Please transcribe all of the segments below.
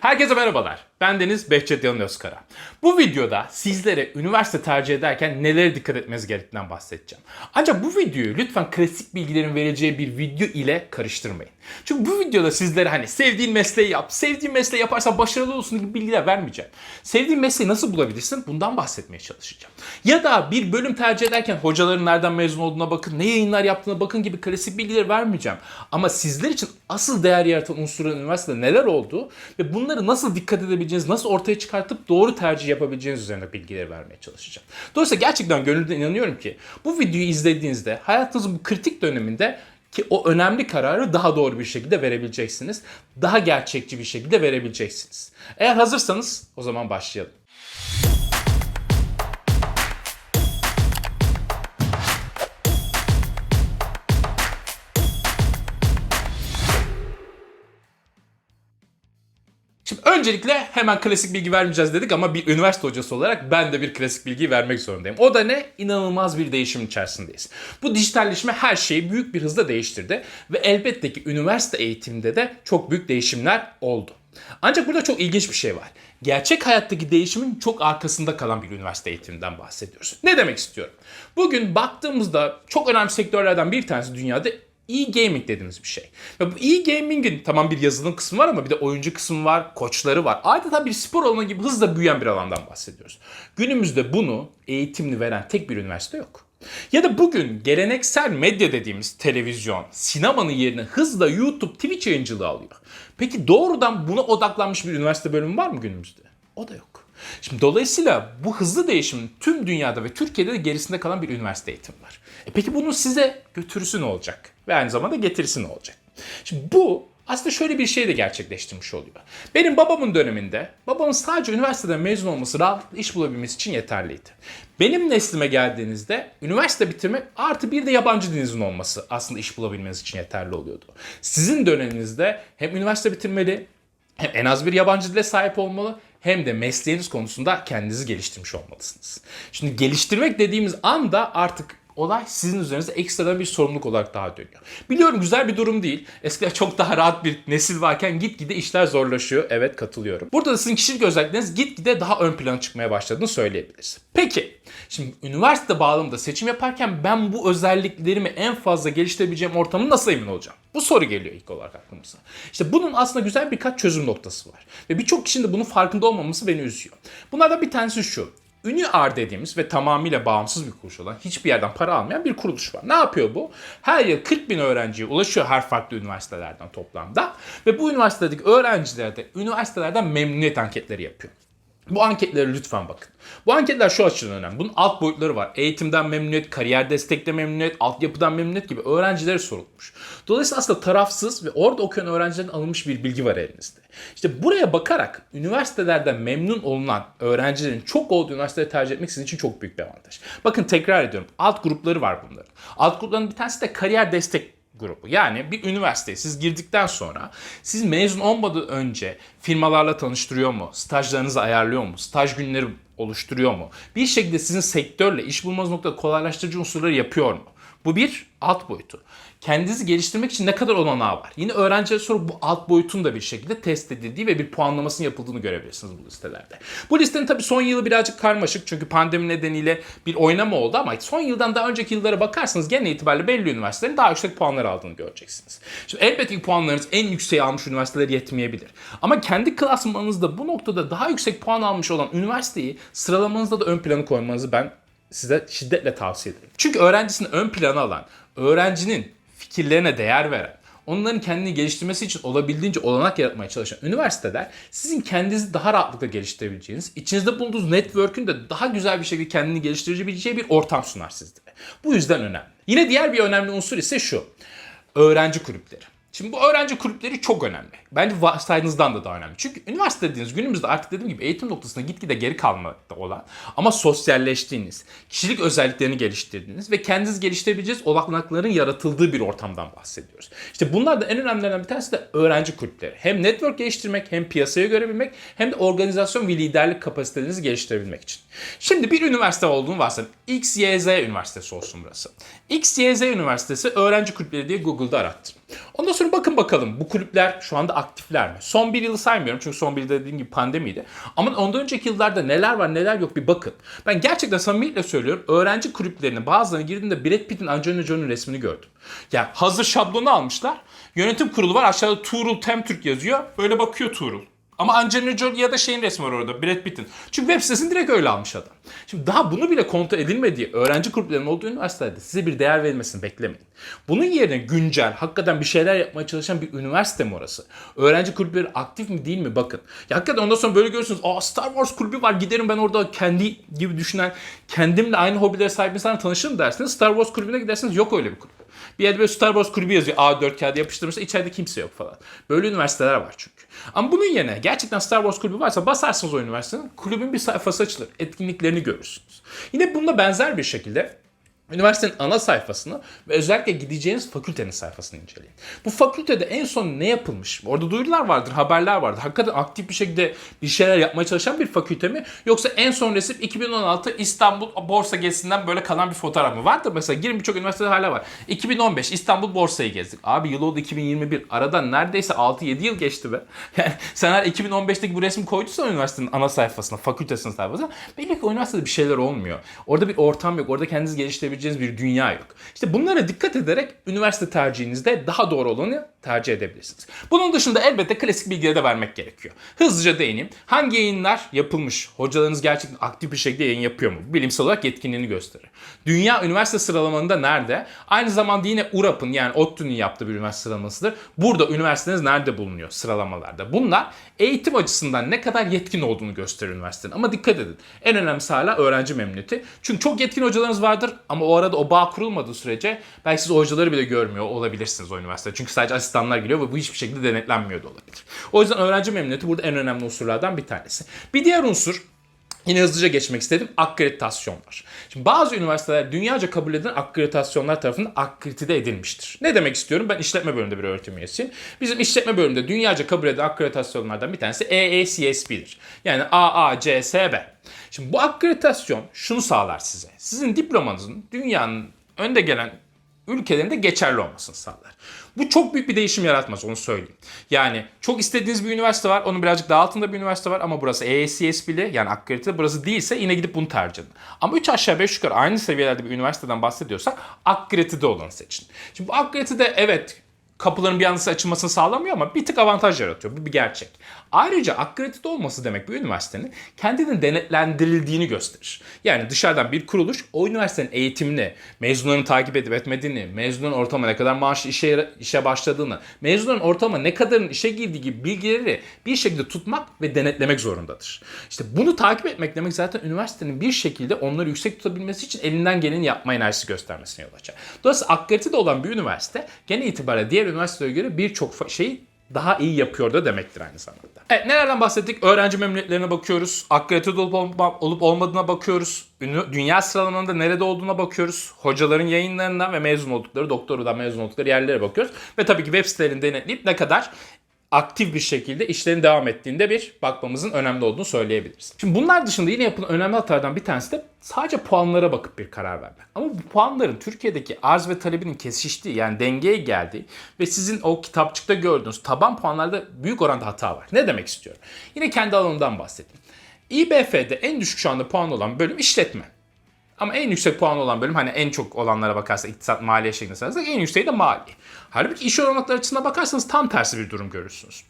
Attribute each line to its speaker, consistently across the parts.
Speaker 1: Herkese merhabalar. Ben Deniz Behçet Yalın Özkara. Bu videoda sizlere üniversite tercih ederken nelere dikkat etmeniz gerektiğinden bahsedeceğim. Ancak bu videoyu lütfen klasik bilgilerin verileceği bir video ile karıştırmayın. Çünkü bu videoda sizlere hani sevdiğin mesleği yap, sevdiğin mesleği yaparsan başarılı olsun gibi bilgiler vermeyeceğim. Sevdiğin mesleği nasıl bulabilirsin bundan bahsetmeye çalışacağım. Ya da bir bölüm tercih ederken hocaların nereden mezun olduğuna bakın, ne yayınlar yaptığına bakın gibi klasik bilgileri vermeyeceğim. Ama sizler için asıl değer yaratan unsurların üniversitede neler olduğu ve bunları nasıl dikkat edebileceğiniz, nasıl ortaya çıkartıp doğru tercih yapabileceğiniz üzerine bilgileri vermeye çalışacağım. Dolayısıyla gerçekten gönülden inanıyorum ki bu videoyu izlediğinizde hayatınızın bu kritik döneminde ki o önemli kararı daha doğru bir şekilde verebileceksiniz. Daha gerçekçi bir şekilde verebileceksiniz. Eğer hazırsanız o zaman başlayalım. Şimdi öncelikle hemen klasik bilgi vermeyeceğiz dedik ama bir üniversite hocası olarak ben de bir klasik bilgi vermek zorundayım. O da ne? İnanılmaz bir değişim içerisindeyiz. Bu dijitalleşme her şeyi büyük bir hızla değiştirdi ve elbette ki üniversite eğitiminde de çok büyük değişimler oldu. Ancak burada çok ilginç bir şey var. Gerçek hayattaki değişimin çok arkasında kalan bir üniversite eğitiminden bahsediyoruz. Ne demek istiyorum? Bugün baktığımızda çok önemli sektörlerden bir tanesi dünyada e-gaming dediğimiz bir şey. Ve bu e-gaming'in tamam bir yazılım kısmı var ama bir de oyuncu kısmı var, koçları var. Adeta bir spor alanı gibi hızla büyüyen bir alandan bahsediyoruz. Günümüzde bunu eğitimli veren tek bir üniversite yok. Ya da bugün geleneksel medya dediğimiz televizyon, sinemanın yerine hızla YouTube, Twitch yayıncılığı alıyor. Peki doğrudan buna odaklanmış bir üniversite bölümü var mı günümüzde? O da yok. Şimdi dolayısıyla bu hızlı değişimin tüm dünyada ve Türkiye'de de gerisinde kalan bir üniversite eğitimi var. E peki bunun size götürüsü ne olacak? Ve aynı zamanda getirisi ne olacak? Şimdi bu aslında şöyle bir şey de gerçekleştirmiş oluyor. Benim babamın döneminde babamın sadece üniversiteden mezun olması rahatlıkla iş bulabilmesi için yeterliydi. Benim neslime geldiğinizde üniversite bitirmek artı bir de yabancı dilinizin olması aslında iş bulabilmeniz için yeterli oluyordu. Sizin döneminizde hem üniversite bitirmeli hem en az bir yabancı dile sahip olmalı hem de mesleğiniz konusunda kendinizi geliştirmiş olmalısınız. Şimdi geliştirmek dediğimiz anda artık olay sizin üzerinize ekstradan bir sorumluluk olarak daha dönüyor. Biliyorum güzel bir durum değil. Eskiden çok daha rahat bir nesil varken gitgide işler zorlaşıyor. Evet katılıyorum. Burada da sizin kişilik özellikleriniz gitgide daha ön plana çıkmaya başladığını söyleyebiliriz. Peki, şimdi üniversite bağlamında seçim yaparken ben bu özelliklerimi en fazla geliştirebileceğim ortamı nasıl emin olacağım? Bu soru geliyor ilk olarak aklımıza. İşte bunun aslında güzel birkaç çözüm noktası var. Ve birçok kişinin de bunun farkında olmaması beni üzüyor. Bunlardan bir tanesi şu. UniR dediğimiz ve tamamıyla bağımsız bir kuruluş olan, hiçbir yerden para almayan bir kuruluş var. Ne yapıyor bu? Her yıl 40 bin öğrenciye ulaşıyor her farklı üniversitelerden toplamda. Ve bu üniversitedeki öğrenciler de üniversitelerden memnuniyet anketleri yapıyor. Bu anketlere lütfen bakın. Bu anketler şu açıdan önemli. Bunun alt boyutları var. Eğitimden memnuniyet, kariyer destekle memnuniyet, altyapıdan memnuniyet gibi öğrencilere sorulmuş. Dolayısıyla aslında tarafsız ve orada okuyan öğrencilerin alınmış bir bilgi var elinizde. İşte buraya bakarak üniversitelerden memnun olunan öğrencilerin çok olduğu üniversiteyi tercih etmek sizin için çok büyük bir avantaj. Bakın tekrar ediyorum. Alt grupları var bunların. Alt grupların bir tanesi de kariyer destek grubu. Yani bir üniversiteye siz girdikten sonra siz mezun olmadan önce firmalarla tanıştırıyor mu? Stajlarınızı ayarlıyor mu? Staj günleri oluşturuyor mu? Bir şekilde sizin sektörle iş bulmanız noktada kolaylaştırıcı unsurları yapıyor mu? Bu bir alt boyutu. Kendinizi geliştirmek için ne kadar olanağı var? Yine öğrencilere sorup bu alt boyutun da bir şekilde test edildiği ve bir puanlamasının yapıldığını görebilirsiniz bu listelerde. Bu listenin tabii son yılı birazcık karmaşık çünkü pandemi nedeniyle bir oynama oldu ama son yıldan daha önceki yıllara bakarsanız genel itibariyle belli üniversitelerin daha yüksek puanlar aldığını göreceksiniz. Şimdi elbette ki puanlarınız en yükseği almış üniversiteler yetmeyebilir. Ama kendi klasmanınızda bu noktada daha yüksek puan almış olan üniversiteyi sıralamanızda da ön planı koymanızı ben size şiddetle tavsiye ederim. Çünkü öğrencisini ön plana alan, öğrencinin fikirlerine değer veren, onların kendini geliştirmesi için olabildiğince olanak yaratmaya çalışan üniversiteler sizin kendinizi daha rahatlıkla geliştirebileceğiniz, içinizde bulunduğunuz network'ün de daha güzel bir şekilde kendini geliştirebileceği bir ortam sunar sizlere. Bu yüzden önemli. Yine diğer bir önemli unsur ise şu. Öğrenci kulüpleri. Şimdi bu öğrenci kulüpleri çok önemli. Bence varsaydığınızdan da daha önemli. Çünkü üniversite dediğiniz günümüzde artık dediğim gibi eğitim noktasında gitgide geri kalmakta olan ama sosyalleştiğiniz, kişilik özelliklerini geliştirdiğiniz ve kendiniz geliştirebileceğiniz olanakların yaratıldığı bir ortamdan bahsediyoruz. İşte bunlar da en önemlilerinden bir tanesi de öğrenci kulüpleri. Hem network geliştirmek, hem piyasaya görebilmek, hem de organizasyon ve liderlik kapasitelerinizi geliştirebilmek için. Şimdi bir üniversite olduğunu varsayalım. XYZ Üniversitesi olsun burası. XYZ Üniversitesi öğrenci kulüpleri diye Google'da arattım. Ondan sonra bakın bakalım bu kulüpler şu anda aktifler mi? Son bir yılı saymıyorum çünkü son bir yılda dediğim gibi pandemiydi. Ama ondan önceki yıllarda neler var neler yok bir bakın. Ben gerçekten samimiyetle söylüyorum. Öğrenci kulüplerine bazılarına girdiğimde Brad Pitt'in Angelina Jolie'nin resmini gördüm. Yani hazır şablonu almışlar. Yönetim kurulu var aşağıda Tuğrul Temtürk yazıyor. Böyle bakıyor Tuğrul. Ama Angelina Jolie ya da şeyin resmi var orada Brad Pitt'in. Çünkü web sitesini direkt öyle almış adam. Şimdi daha bunu bile kontrol edilmediği öğrenci kulüplerinin olduğu üniversitelerde size bir değer verilmesini beklemeyin. Bunun yerine güncel, hakikaten bir şeyler yapmaya çalışan bir üniversite mi orası? Öğrenci kulüpleri aktif mi değil mi bakın. Ya hakikaten ondan sonra böyle görürsünüz. Aa Star Wars kulübü var giderim ben orada kendi gibi düşünen, kendimle aynı hobilere sahip insanla tanışırım dersiniz. Star Wars kulübüne gidersiniz yok öyle bir kulüp. Bir yerde böyle Star Wars kulübü yazıyor. A4 kağıdı yapıştırmışsa içeride kimse yok falan. Böyle üniversiteler var çünkü. Ama bunun yerine gerçekten Star Wars kulübü varsa basarsınız o üniversitenin. Kulübün bir sayfası açılır. Etkinliklerini görürsünüz. Yine bununla benzer bir şekilde Üniversitenin ana sayfasını ve özellikle gideceğiniz fakültenin sayfasını inceleyin. Bu fakültede en son ne yapılmış? Orada duyurular vardır, haberler vardır. Hakikaten aktif bir şekilde bir şeyler yapmaya çalışan bir fakülte mi? Yoksa en son resim 2016 İstanbul Borsa gezisinden böyle kalan bir fotoğraf mı? Vardır mesela girin birçok üniversitede hala var. 2015 İstanbul Borsa'yı gezdik. Abi yıl oldu 2021. Aradan neredeyse 6-7 yıl geçti be. Yani sen eğer 2015'teki bu resmi koyduysan üniversitenin ana sayfasına, fakültesinin sayfasına belli ki üniversitede bir şeyler olmuyor. Orada bir ortam yok. Orada kendinizi geliştirebileceğiniz bir dünya yok. İşte bunlara dikkat ederek üniversite tercihinizde daha doğru olanı tercih edebilirsiniz. Bunun dışında elbette klasik bilgileri de vermek gerekiyor. Hızlıca değineyim. Hangi yayınlar yapılmış? Hocalarınız gerçekten aktif bir şekilde yayın yapıyor mu? Bilimsel olarak yetkinliğini gösterir. Dünya üniversite sıralamalarında nerede? Aynı zamanda yine URAP'ın yani ODTÜ'nün yaptığı bir üniversite sıralamasıdır. Burada üniversiteniz nerede bulunuyor sıralamalarda? Bunlar eğitim açısından ne kadar yetkin olduğunu gösterir üniversitenin. Ama dikkat edin. En önemlisi hala öğrenci memnuniyeti. Çünkü çok yetkin hocalarınız vardır ama arada o bağ kurulmadığı sürece belki siz o hocaları bile görmüyor olabilirsiniz o üniversitede. Çünkü sadece asistanlar geliyor ve bu hiçbir şekilde denetlenmiyor da olabilir. O yüzden öğrenci memnuniyeti burada en önemli unsurlardan bir tanesi. Bir diğer unsur Yine hızlıca geçmek istedim. Akreditasyonlar. Şimdi bazı üniversiteler dünyaca kabul edilen akreditasyonlar tarafından akredite edilmiştir. Ne demek istiyorum? Ben işletme bölümünde bir öğretim üyesiyim. Bizim işletme bölümünde dünyaca kabul edilen akreditasyonlardan bir tanesi EECSB'dir. Yani AACSB. Şimdi bu akreditasyon şunu sağlar size. Sizin diplomanızın dünyanın önde gelen ülkelerinde geçerli olmasını sağlar. Bu çok büyük bir değişim yaratmaz onu söyleyeyim. Yani çok istediğiniz bir üniversite var. Onun birazcık daha altında bir üniversite var ama burası EACSB'li yani akredite burası değilse yine gidip bunu tercih edin. Ama 3 aşağı 5 yukarı aynı seviyelerde bir üniversiteden bahsediyorsak akredite olanı seçin. Şimdi bu akredite evet kapıların bir anda açılmasını sağlamıyor ama bir tık avantaj yaratıyor. Bu bir gerçek. Ayrıca akredite olması demek bir üniversitenin kendinin denetlendirildiğini gösterir. Yani dışarıdan bir kuruluş o üniversitenin eğitimini, mezunların takip edip etmediğini, mezunların ortalama ne kadar maaşlı işe, işe başladığını, mezunların ortalama ne kadarın işe girdiği gibi bilgileri bir şekilde tutmak ve denetlemek zorundadır. İşte bunu takip etmek demek zaten üniversitenin bir şekilde onları yüksek tutabilmesi için elinden geleni yapma enerjisi göstermesine yol açar. Dolayısıyla akredite olan bir üniversite gene itibariyle diğer üniversitelere göre birçok şeyi daha iyi yapıyor da demektir aynı zamanda. Evet nelerden bahsettik? Öğrenci memnuniyetlerine bakıyoruz. Akredite olup, olup olmadığına bakıyoruz. Dünya sıralamalarında nerede olduğuna bakıyoruz. Hocaların yayınlarından ve mezun oldukları, doktoradan mezun oldukları yerlere bakıyoruz. Ve tabii ki web sitelerini denetleyip ne kadar aktif bir şekilde işlerin devam ettiğinde bir bakmamızın önemli olduğunu söyleyebiliriz. Şimdi bunlar dışında yine yapılan önemli hatalardan bir tanesi de sadece puanlara bakıp bir karar vermek. Ama bu puanların Türkiye'deki arz ve talebinin kesiştiği yani dengeye geldiği ve sizin o kitapçıkta gördüğünüz taban puanlarda büyük oranda hata var. Ne demek istiyorum? Yine kendi alanımdan bahsedeyim. İBF'de en düşük şu anda puan olan bölüm işletme. Ama en yüksek puan olan bölüm hani en çok olanlara bakarsak iktisat maliye şeklinde sayarsak en yükseği de mali. Halbuki iş olanakları açısından bakarsanız tam tersi bir durum görürsünüz.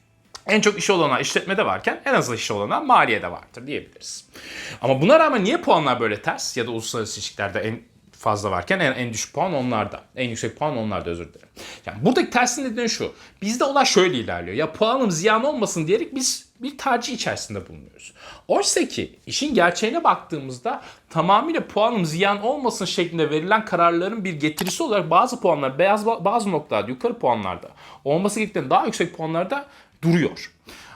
Speaker 1: En çok işi olana işletmede varken en az işi olana maliyede vardır diyebiliriz. Ama buna rağmen niye puanlar böyle ters ya da uluslararası ilişkilerde en fazla varken en, en düşük puan onlarda. En yüksek puan onlarda özür dilerim. Yani buradaki tersin nedeni şu. Bizde olay şöyle ilerliyor. Ya puanım ziyan olmasın diyerek biz bir tercih içerisinde bulunuyoruz. Oysa ki işin gerçeğine baktığımızda tamamıyla puanım ziyan olmasın şeklinde verilen kararların bir getirisi olarak bazı puanlar beyaz bazı noktalarda yukarı puanlarda olması gerektiğinden daha yüksek puanlarda duruyor.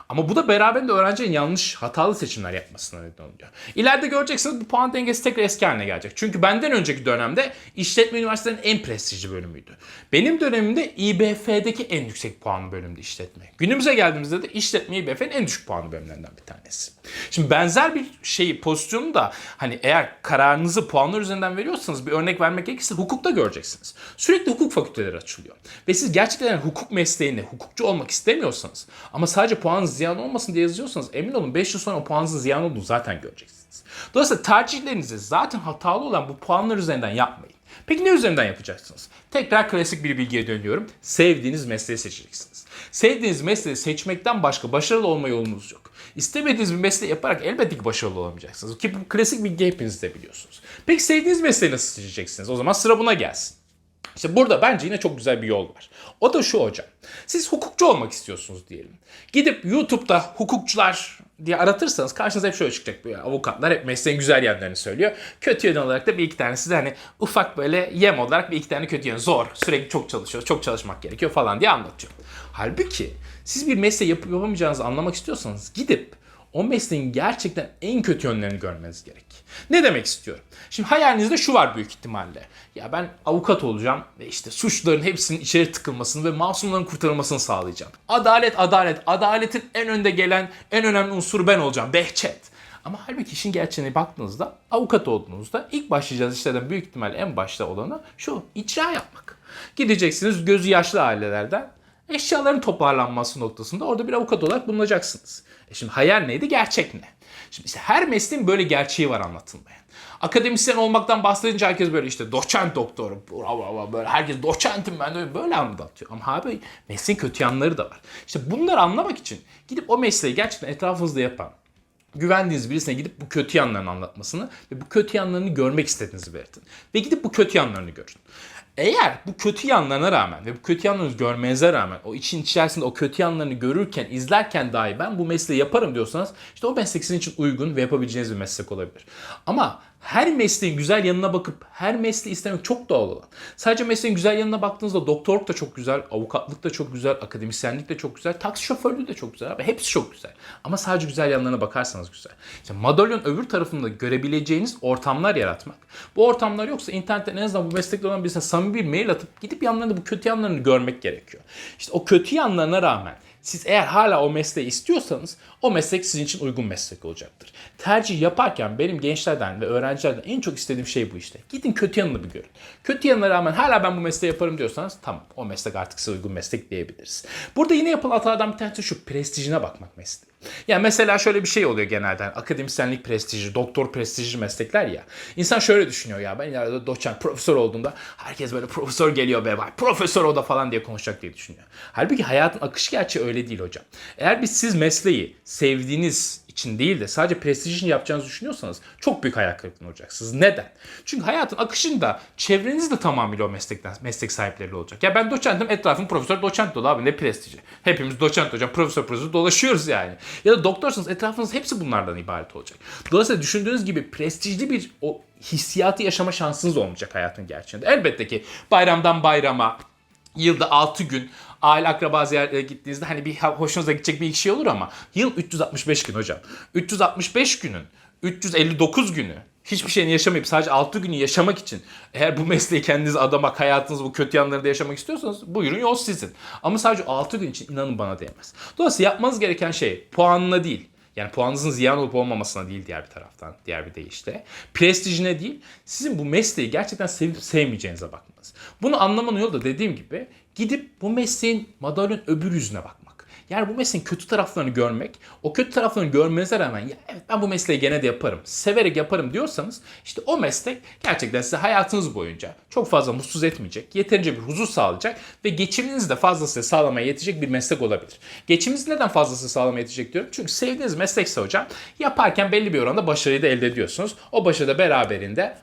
Speaker 1: Ama bu da beraberinde öğrencinin yanlış, hatalı seçimler yapmasına neden oluyor. İleride göreceksiniz bu puan dengesi tekrar eski haline gelecek. Çünkü benden önceki dönemde işletme üniversitelerinin en prestijli bölümüydü. Benim dönemimde İBF'deki en yüksek puanlı bölümdü işletme. Günümüze geldiğimizde de işletme İBF'nin en düşük puanlı bölümlerinden bir tanesi. Şimdi benzer bir şey pozisyonu da hani eğer kararınızı puanlar üzerinden veriyorsanız bir örnek vermek gerekirse hukukta göreceksiniz. Sürekli hukuk fakülteleri açılıyor. Ve siz gerçekten hukuk mesleğinde hukukçu olmak istemiyorsanız ama sadece puanınız ziyan olmasın diye yazıyorsanız emin olun 5 yıl sonra o puanınızın ziyan olduğunu zaten göreceksiniz. Dolayısıyla tercihlerinizi zaten hatalı olan bu puanlar üzerinden yapmayın. Peki ne üzerinden yapacaksınız? Tekrar klasik bir bilgiye dönüyorum. Sevdiğiniz mesleği seçeceksiniz. Sevdiğiniz mesleği seçmekten başka başarılı olma yolunuz yok. İstemediğiniz bir mesleği yaparak elbette ki başarılı olamayacaksınız. Ki bu klasik bilgi hepiniz de biliyorsunuz. Peki sevdiğiniz mesleği nasıl seçeceksiniz? O zaman sıra buna gelsin. İşte burada bence yine çok güzel bir yol var. O da şu hocam. Siz hukukçu olmak istiyorsunuz diyelim. Gidip YouTube'da hukukçular diye aratırsanız karşınıza hep şöyle çıkacak. Böyle avukatlar hep mesleğin güzel yanlarını söylüyor. Kötü yön olarak da bir iki tanesi de hani ufak böyle yem olarak bir iki tane kötü yön. Zor, sürekli çok çalışıyor, çok çalışmak gerekiyor falan diye anlatıyor. Halbuki siz bir mesleği yapıp yapamayacağınızı anlamak istiyorsanız gidip o mesleğin gerçekten en kötü yönlerini görmeniz gerek. Ne demek istiyorum? Şimdi hayalinizde şu var büyük ihtimalle. Ya ben avukat olacağım ve işte suçların hepsinin içeri tıkılmasını ve masumların kurtarılmasını sağlayacağım. Adalet, adalet, adaletin en önde gelen en önemli unsuru ben olacağım. Behçet. Ama halbuki işin gerçeğine baktığınızda avukat olduğunuzda ilk başlayacağınız işlerden büyük ihtimalle en başta olanı şu icra yapmak. Gideceksiniz gözü yaşlı ailelerden eşyaların toparlanması noktasında orada bir avukat olarak bulunacaksınız. E şimdi hayal neydi gerçek ne? Şimdi işte her mesleğin böyle gerçeği var anlatılmayan. Akademisyen olmaktan bahsedince herkes böyle işte doçent doktoru böyle herkes doçentim ben de böyle anlatıyor. Ama abi mesleğin kötü yanları da var. İşte bunları anlamak için gidip o mesleği gerçekten etrafınızda yapan güvendiğiniz birisine gidip bu kötü yanlarını anlatmasını ve bu kötü yanlarını görmek istediğinizi belirtin. Ve gidip bu kötü yanlarını görün. Eğer bu kötü yanlarına rağmen ve bu kötü yanlarını görmenize rağmen o için içerisinde o kötü yanlarını görürken, izlerken dahi ben bu mesleği yaparım diyorsanız işte o meslek sizin için uygun ve yapabileceğiniz bir meslek olabilir. Ama her mesleğin güzel yanına bakıp her mesleği istemek çok doğal olan. Sadece mesleğin güzel yanına baktığınızda doktorluk da çok güzel, avukatlık da çok güzel, akademisyenlik de çok güzel, taksi şoförlüğü de çok güzel. Abi hepsi çok güzel. Ama sadece güzel yanlarına bakarsanız güzel. İşte madalyon öbür tarafında görebileceğiniz ortamlar yaratmak. Bu ortamlar yoksa internetten en azından bu meslekte olan birisine samimi bir mail atıp gidip yanlarında bu kötü yanlarını görmek gerekiyor. İşte o kötü yanlarına rağmen siz eğer hala o mesleği istiyorsanız o meslek sizin için uygun meslek olacaktır. Tercih yaparken benim gençlerden ve öğrencilerden en çok istediğim şey bu işte. Gidin kötü yanını bir görün. Kötü yanına rağmen hala ben bu mesleği yaparım diyorsanız tamam o meslek artık size uygun meslek diyebiliriz. Burada yine yapılan hatalardan bir tanesi şu prestijine bakmak mesleği. Ya mesela şöyle bir şey oluyor genelde. Akademisyenlik prestiji, doktor prestijli meslekler ya. İnsan şöyle düşünüyor ya ben ileride doçent, profesör olduğumda herkes böyle profesör geliyor be vay profesör o da falan diye konuşacak diye düşünüyor. Halbuki hayatın akışı gerçeği öyle değil hocam. Eğer biz siz mesleği sevdiğiniz için değil de sadece prestij için yapacağınızı düşünüyorsanız çok büyük hayal kırıklığına olacaksınız. Neden? Çünkü hayatın akışında çevreniz de tamamıyla o meslekten, meslek sahipleri olacak. Ya ben doçentim etrafım profesör doçent dolu abi ne prestiji. Hepimiz doçent hocam profesör profesör dolaşıyoruz yani. Ya da doktorsanız etrafınız hepsi bunlardan ibaret olacak. Dolayısıyla düşündüğünüz gibi prestijli bir o hissiyatı yaşama şansınız olmayacak hayatın gerçeğinde. Elbette ki bayramdan bayrama, yılda 6 gün aile akraba ziyaretine gittiğinizde hani bir hoşunuza gidecek bir şey olur ama yıl 365 gün hocam. 365 günün 359 günü hiçbir şeyini yaşamayıp sadece 6 günü yaşamak için eğer bu mesleği kendinize adamak, hayatınız bu kötü yanları da yaşamak istiyorsanız buyurun yol sizin. Ama sadece 6 gün için inanın bana değmez. Dolayısıyla yapmanız gereken şey puanına değil, yani puanınızın ziyan olup olmamasına değil diğer bir taraftan, diğer bir deyişle. Prestijine değil, sizin bu mesleği gerçekten sevip sevmeyeceğinize bakmanız. Bunu anlamanın yolu da dediğim gibi gidip bu mesleğin madalyon öbür yüzüne bakmak. Yani bu mesleğin kötü taraflarını görmek, o kötü taraflarını görmenize rağmen ya evet ben bu mesleği gene de yaparım, severek yaparım diyorsanız işte o meslek gerçekten size hayatınız boyunca çok fazla mutsuz etmeyecek, yeterince bir huzur sağlayacak ve geçiminizi de fazlasıyla sağlamaya yetecek bir meslek olabilir. Geçiminizi neden fazlasıyla sağlamaya yetecek diyorum? Çünkü sevdiğiniz meslekse hocam yaparken belli bir oranda başarıyı da elde ediyorsunuz. O başarı da beraberinde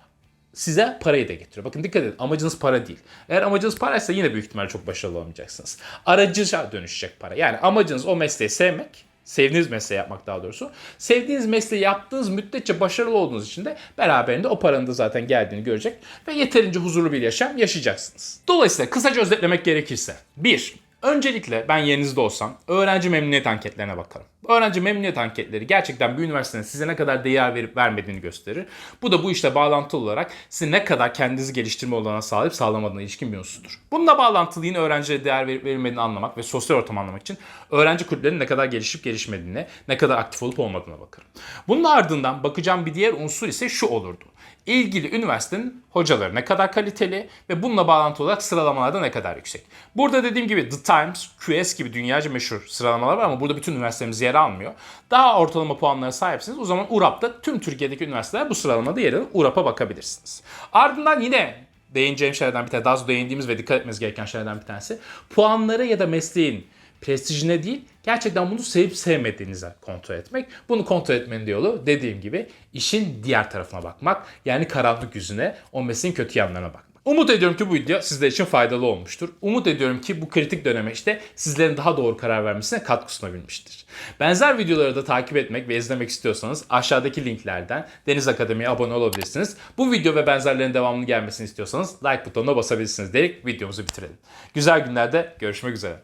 Speaker 1: size parayı da getiriyor. Bakın dikkat edin amacınız para değil. Eğer amacınız paraysa yine büyük ihtimalle çok başarılı olmayacaksınız. Aracıca dönüşecek para. Yani amacınız o mesleği sevmek, sevdiğiniz mesleği yapmak daha doğrusu. Sevdiğiniz mesleği yaptığınız müddetçe başarılı olduğunuz için de beraberinde o paranın da zaten geldiğini görecek ve yeterince huzurlu bir yaşam yaşayacaksınız. Dolayısıyla kısaca özetlemek gerekirse. 1. Öncelikle ben yerinizde olsam öğrenci memnuniyet anketlerine bakarım. Öğrenci memnuniyet anketleri gerçekten bir üniversitenin size ne kadar değer verip vermediğini gösterir. Bu da bu işte bağlantılı olarak size ne kadar kendinizi geliştirme olanağı sağlayıp sağlamadığına ilişkin bir unsurdur. Bununla bağlantılı yine öğrencilere değer verip verilmediğini anlamak ve sosyal ortam anlamak için öğrenci kulüplerinin ne kadar gelişip gelişmediğine, ne kadar aktif olup olmadığına bakarım. Bunun ardından bakacağım bir diğer unsur ise şu olurdu ilgili üniversitenin hocaları ne kadar kaliteli ve bununla bağlantılı olarak sıralamalarda ne kadar yüksek. Burada dediğim gibi The Times, QS gibi dünyaca meşhur sıralamalar var ama burada bütün üniversitelerimiz yer almıyor. Daha ortalama puanlara sahipsiniz. O zaman URAP'ta tüm Türkiye'deki üniversiteler bu sıralamada yer alır. URAP'a bakabilirsiniz. Ardından yine değineceğim şeylerden bir tanesi, daha değindiğimiz ve dikkat etmeniz gereken şeylerden bir tanesi. Puanları ya da mesleğin prestijine değil, gerçekten bunu sevip sevmediğinize kontrol etmek. Bunu kontrol etmenin yolu dediğim gibi işin diğer tarafına bakmak. Yani karanlık yüzüne, o mesleğin kötü yanlarına bakmak. Umut ediyorum ki bu video sizler için faydalı olmuştur. Umut ediyorum ki bu kritik döneme işte sizlerin daha doğru karar vermesine katkı sunabilmiştir. Benzer videoları da takip etmek ve izlemek istiyorsanız aşağıdaki linklerden Deniz Akademi'ye abone olabilirsiniz. Bu video ve benzerlerin devamını gelmesini istiyorsanız like butonuna basabilirsiniz diyerek videomuzu bitirelim. Güzel günlerde görüşmek üzere.